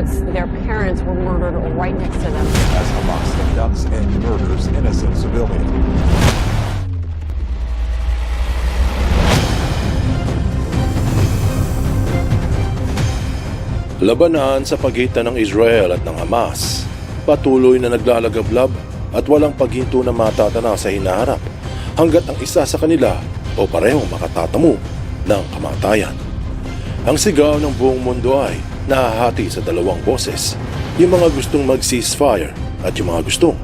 notes their parents were murdered right next to them. as Hamas conducts and murders innocent civilians. Labanan sa pagitan ng Israel at ng Hamas. Patuloy na naglalagablab at walang paghinto na matatanaw sa hinaharap hanggat ang isa sa kanila o parehong makatatamo ng kamatayan. Ang sigaw ng buong mundo ay nahahati sa dalawang boses. Yung mga gustong mag-ceasefire at yung mga gustong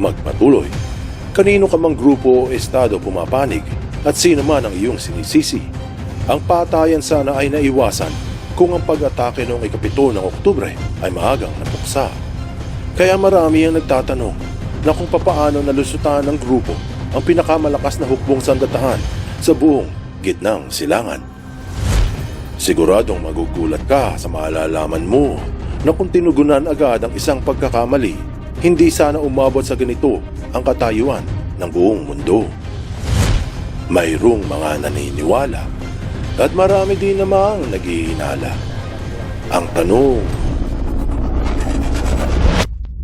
magpatuloy. Kanino ka mang grupo o estado pumapanig at sino man ang iyong sinisisi. Ang patayan sana ay naiwasan kung ang pag-atake noong ikapito ng Oktubre ay maagang napuksa. Kaya marami ang nagtatanong na kung papaano nalusutan ng grupo ang pinakamalakas na hukbong sandatahan sa buong gitnang silangan. Siguradong magugulat ka sa malalaman mo na kung tinugunan agad ang isang pagkakamali, hindi sana umabot sa ganito ang katayuan ng buong mundo. Mayroong mga naniniwala at marami din namang naghihinala. Ang tanong,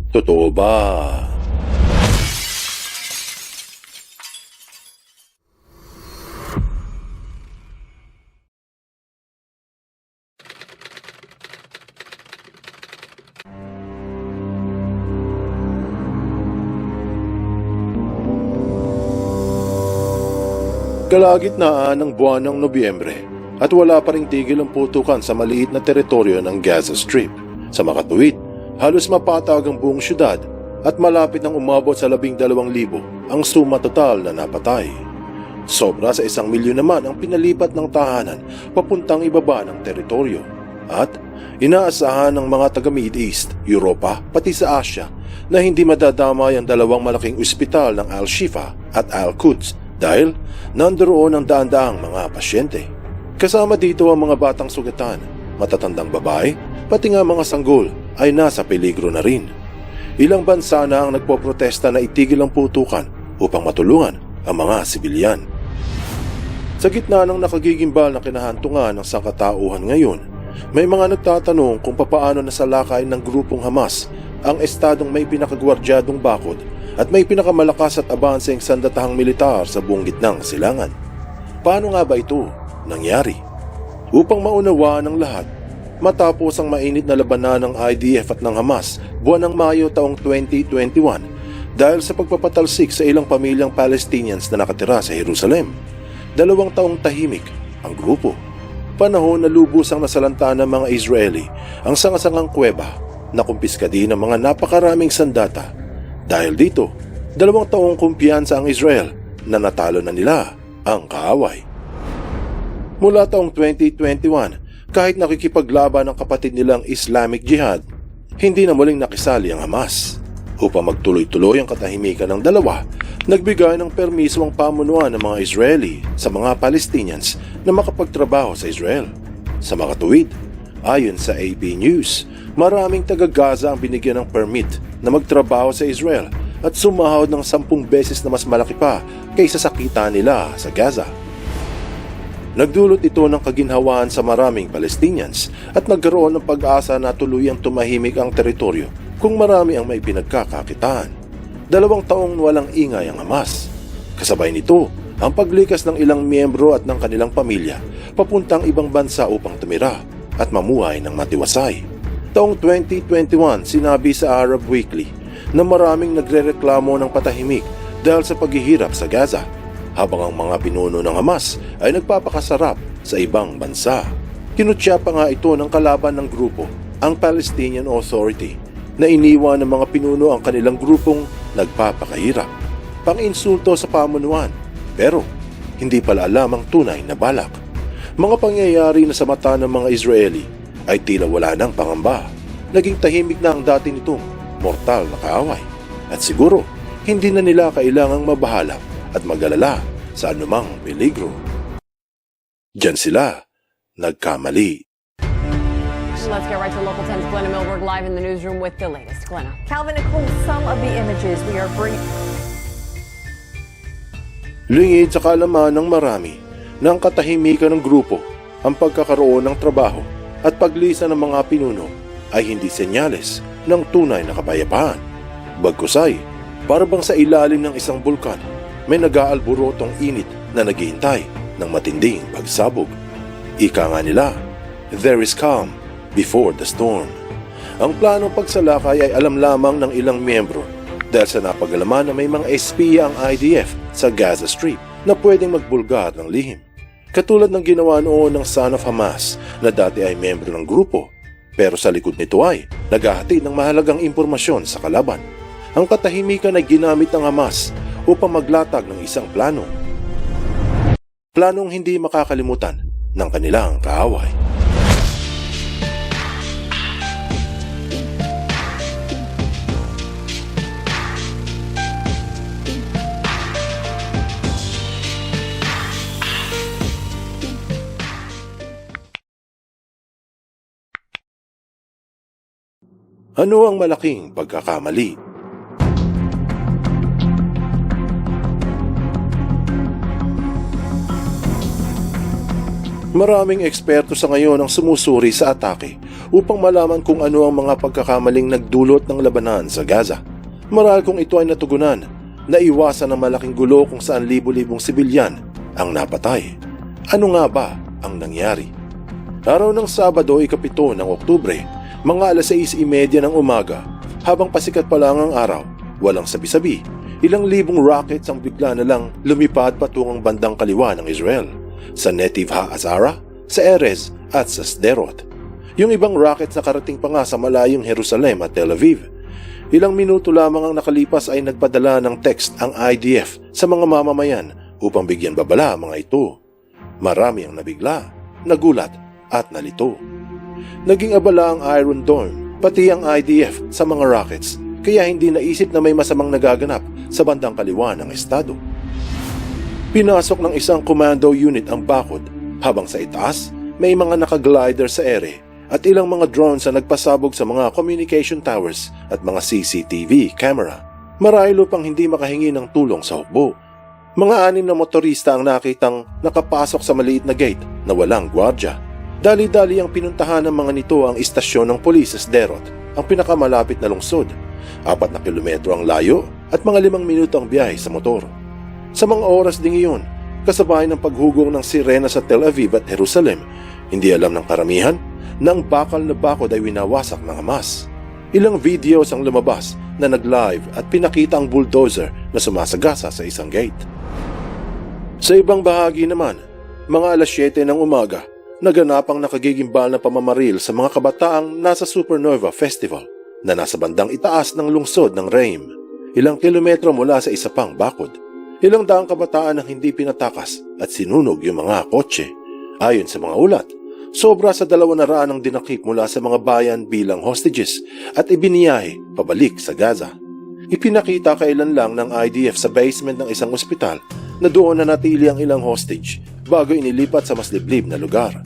totoo ba? Kalagitnaan ng buwan ng Nobyembre at wala pa ring tigil ang putukan sa maliit na teritoryo ng Gaza Strip. Sa makatuwid, halos mapatag ang buong syudad at malapit nang umabot sa labing dalawang libo ang suma total na napatay. Sobra sa isang milyon naman ang pinalipat ng tahanan papuntang ibaba ng teritoryo. At inaasahan ng mga taga Middle East, Europa, pati sa Asia na hindi madadamay ang dalawang malaking ospital ng Al-Shifa at Al-Quds dahil nandoon ang daan-daang mga pasyente. Kasama dito ang mga batang sugatan, matatandang babae, pati nga mga sanggol ay nasa peligro na rin. Ilang bansa na ang nagpoprotesta na itigil ang putukan upang matulungan ang mga sibilyan. Sa gitna ng nakagigimbal na kinahantungan ng sangkatauhan ngayon, may mga nagtatanong kung papaano nasalakay ng grupong Hamas ang estadong may pinakagwardyadong bakod at may pinakamalakas at abanseng sandatahang militar sa buong gitnang silangan. Paano nga ba ito nangyari? Upang maunawa ng lahat, matapos ang mainit na labanan ng IDF at ng Hamas buwan ng Mayo taong 2021 dahil sa pagpapatalsik sa ilang pamilyang Palestinians na nakatira sa Jerusalem. Dalawang taong tahimik ang grupo. Panahon na lubos ang nasalanta ng mga Israeli ang sangasangang kuweba na kumpiska din ng mga napakaraming sandata. Dahil dito, dalawang taong kumpiyansa ang Israel na natalo na nila ang kaaway. Mula taong 2021, kahit nakikipaglaban ang kapatid nilang Islamic Jihad, hindi na muling nakisali ang Hamas. Upang magtuloy-tuloy ang katahimikan ng dalawa, nagbigay ng permiso ang pamunuan ng mga Israeli sa mga Palestinians na makapagtrabaho sa Israel. Sa makatuwid, ayon sa AP News, maraming taga-Gaza ang binigyan ng permit na magtrabaho sa Israel at sumahod ng sampung beses na mas malaki pa kaysa sa kita nila sa Gaza. Nagdulot ito ng kaginhawaan sa maraming Palestinians at nagkaroon ng pag-asa na tuluyang tumahimik ang teritoryo kung marami ang may pinagkakakitaan. Dalawang taong walang ingay ang Hamas. Kasabay nito, ang paglikas ng ilang miyembro at ng kanilang pamilya papuntang ibang bansa upang tumira at mamuhay ng matiwasay. Taong 2021, sinabi sa Arab Weekly na maraming nagrereklamo ng patahimik dahil sa paghihirap sa Gaza habang ang mga pinuno ng Hamas ay nagpapakasarap sa ibang bansa. Kinutya pa nga ito ng kalaban ng grupo, ang Palestinian Authority, na iniwan ng mga pinuno ang kanilang grupong nagpapakahirap. Pang-insulto sa pamunuan, pero hindi pala alam ang tunay na balak. Mga pangyayari na sa mata ng mga Israeli ay tila wala ng pangamba. Naging tahimik na ang dati nitong mortal na kaaway. At siguro, hindi na nila kailangang mabahala at magalala sa anumang peligro. Diyan sila nagkamali. Let's get right to Local 10's Glenna Milberg live in the newsroom with the latest. Glenna. Calvin Nicole, some of the images we are bringing. Lingid sa kalaman ng marami na ang katahimikan ng grupo, ang pagkakaroon ng trabaho at paglisa ng mga pinuno ay hindi senyales ng tunay na kapayapaan. Bagkusay, para bang sa ilalim ng isang bulkan, may nag-aalborotong init na naghihintay ng matinding pagsabog. Ika nga nila, there is calm before the storm. Ang planong pagsalakay ay alam lamang ng ilang miyembro dahil sa napagalaman na may mga espiya ang IDF sa Gaza Strip na pwedeng magbulgar ng lihim. Katulad ng ginawa noon ng Son of Hamas na dati ay miyembro ng grupo pero sa likod nito ay naghahatid ng mahalagang impormasyon sa kalaban. Ang katahimikan ay ginamit ng Hamas upang maglatag ng isang plano. Planong hindi makakalimutan ng kanilang kaaway. Ano ang malaking pagkakamali? Maraming eksperto sa ngayon ang sumusuri sa atake upang malaman kung ano ang mga pagkakamaling nagdulot ng labanan sa Gaza. Maral kung ito ay natugunan, naiwasan ang malaking gulo kung saan libo-libong sibilyan ang napatay. Ano nga ba ang nangyari? Araw ng Sabado, ikapito ng Oktubre, mga alas 6.30 ng umaga, habang pasikat pa lang ang araw, walang sabi-sabi, ilang libong rockets ang bigla na lang lumipad patungong bandang kaliwa ng Israel, sa Netiv HaAzara, sa Erez at sa Sderot. Yung ibang rockets nakarating pa nga sa malayong Jerusalem at Tel Aviv. Ilang minuto lamang ang nakalipas ay nagpadala ng text ang IDF sa mga mamamayan upang bigyan babala ang mga ito. Marami ang nabigla, nagulat at nalito. Naging abala ang Iron Dome, pati ang IDF sa mga rockets, kaya hindi naisip na may masamang nagaganap sa bandang kaliwa ng estado. Pinasok ng isang commando unit ang bakod, habang sa itaas may mga nakaglider sa ere at ilang mga drones na nagpasabog sa mga communication towers at mga CCTV camera. Marahil upang hindi makahingi ng tulong sa hukbo. Mga anim na motorista ang nakitang nakapasok sa maliit na gate na walang gwardya. Dali-dali ang pinuntahan ng mga nito ang istasyon ng polis sa Sderot, ang pinakamalapit na lungsod. Apat na kilometro ang layo at mga limang minuto ang biyahe sa motor. Sa mga oras ding iyon, kasabay ng paghugong ng sirena sa Tel Aviv at Jerusalem, hindi alam ng karamihan na ang bakal na bakod ay winawasak ng Hamas. Ilang videos ang lumabas na nag-live at pinakita ang bulldozer na sumasagasa sa isang gate. Sa ibang bahagi naman, mga alas 7 ng umaga, naganap ang nakagigimbal na pamamaril sa mga kabataang nasa Supernova Festival na nasa bandang itaas ng lungsod ng Reim, ilang kilometro mula sa isa pang bakod. Ilang daang kabataan ang hindi pinatakas at sinunog yung mga kotse. Ayon sa mga ulat, sobra sa dalawa na raan ang dinakip mula sa mga bayan bilang hostages at ibiniyahe pabalik sa Gaza. Ipinakita kailan lang ng IDF sa basement ng isang ospital na doon na natili ang ilang hostage bago inilipat sa mas liblib na lugar.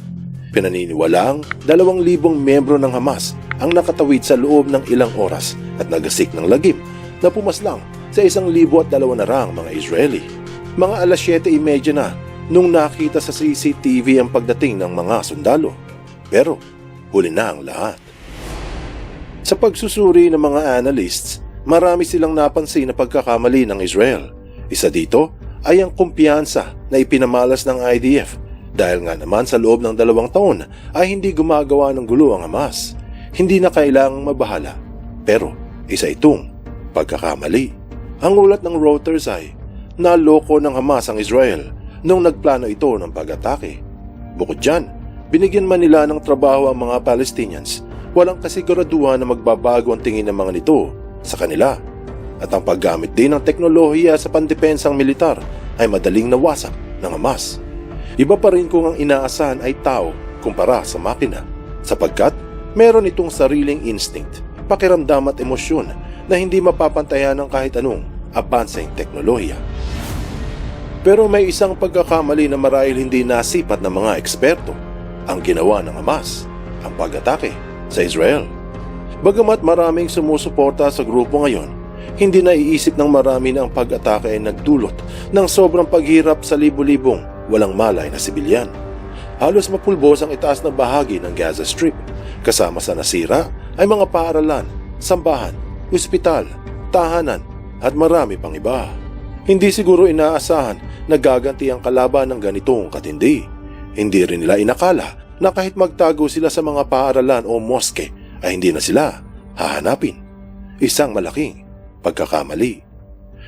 Pinaniniwalaang dalawang libong membro ng Hamas ang nakatawid sa loob ng ilang oras at nagasik ng lagim na pumaslang sa isang libo at dalawa na rang mga Israeli. Mga alas 7.30 na nung nakita sa CCTV ang pagdating ng mga sundalo. Pero huli na ang lahat. Sa pagsusuri ng mga analysts, marami silang napansin na pagkakamali ng Israel. Isa dito ay ang kumpiyansa na ipinamalas ng IDF dahil nga naman sa loob ng dalawang taon ay hindi gumagawa ng gulo ang Hamas. Hindi na kailangang mabahala. Pero isa itong pagkakamali. Ang ulat ng Reuters ay naloko ng Hamas ang Israel nung nagplano ito ng pag-atake. Bukod dyan, binigyan man nila ng trabaho ang mga Palestinians, walang kasiguraduhan na magbabago ang tingin ng mga nito sa kanila. At ang paggamit din ng teknolohiya sa pandepensang militar ay madaling nawasak ng Hamas. Iba pa rin kung ang inaasahan ay tao kumpara sa makina, sapagkat meron itong sariling instinct, pakiramdam at emosyon na hindi mapapantayan ng kahit anong abanseng teknolohiya. Pero may isang pagkakamali na marahil hindi nasipat ng mga eksperto ang ginawa ng Hamas, ang pag-atake sa Israel. Bagamat maraming sumusuporta sa grupo ngayon, hindi naiisip ng marami na ang pag-atake ay nagdulot ng sobrang paghirap sa libu-libong walang malay na sibilyan. Halos mapulbos ang itaas na bahagi ng Gaza Strip, kasama sa nasira ay mga paaralan, sambahan, ospital, tahanan at marami pang iba. Hindi siguro inaasahan na gaganti ang kalaban ng ganitong katindi. Hindi rin nila inakala na kahit magtago sila sa mga paaralan o moske ay hindi na sila hahanapin. Isang malaking pagkakamali.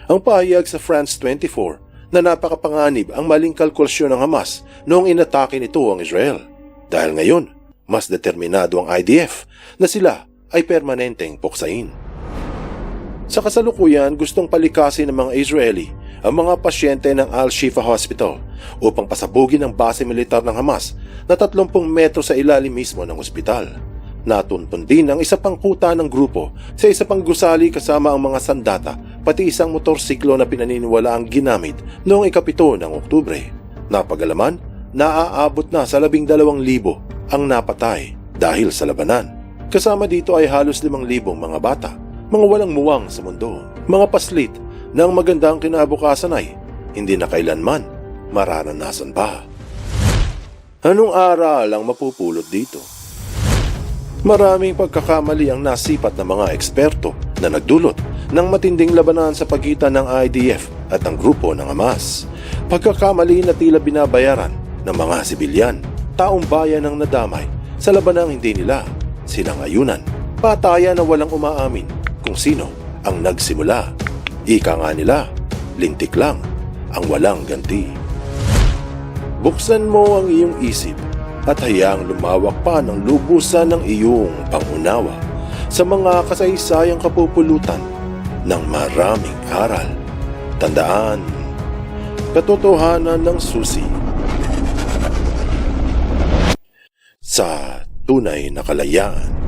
Ang pahayag sa France 24 na napakapanganib ang maling kalkulasyon ng Hamas noong inatake nito ang Israel. Dahil ngayon, mas determinado ang IDF na sila ay permanenteng puksain. Sa kasalukuyan, gustong palikasin ng mga Israeli ang mga pasyente ng Al-Shifa Hospital upang pasabugin ang base militar ng Hamas na 30 metro sa ilalim mismo ng ospital. Natuntun din ang isa pang kuta ng grupo sa isa pang gusali kasama ang mga sandata pati isang motorsiklo na pinaniniwala ang ginamit noong ikapito ng Oktubre. Napagalaman, naaabot na sa labing dalawang libo ang napatay dahil sa labanan. Kasama dito ay halos limang libong mga bata, mga walang muwang sa mundo, mga paslit na ang magandang kinabukasan ay hindi na kailanman mararanasan pa. Anong aral ang mapupulot dito? Maraming pagkakamali ang nasipat ng mga eksperto na nagdulot ng matinding labanan sa pagitan ng IDF at ang grupo ng Hamas. Pagkakamali na tila binabayaran ng mga sibilyan, taong bayan ang nadamay sa labanang hindi nila sinangayunan. Patayan na walang umaamin kung sino ang nagsimula. Ika nga nila, lintik lang ang walang ganti. Buksan mo ang iyong isip at hayaang lumawak pa ng lubusan ng iyong pangunawa sa mga kasaysayang kapupulutan ng maraming aral. Tandaan, katotohanan ng susi. Sa tunay na kalayaan.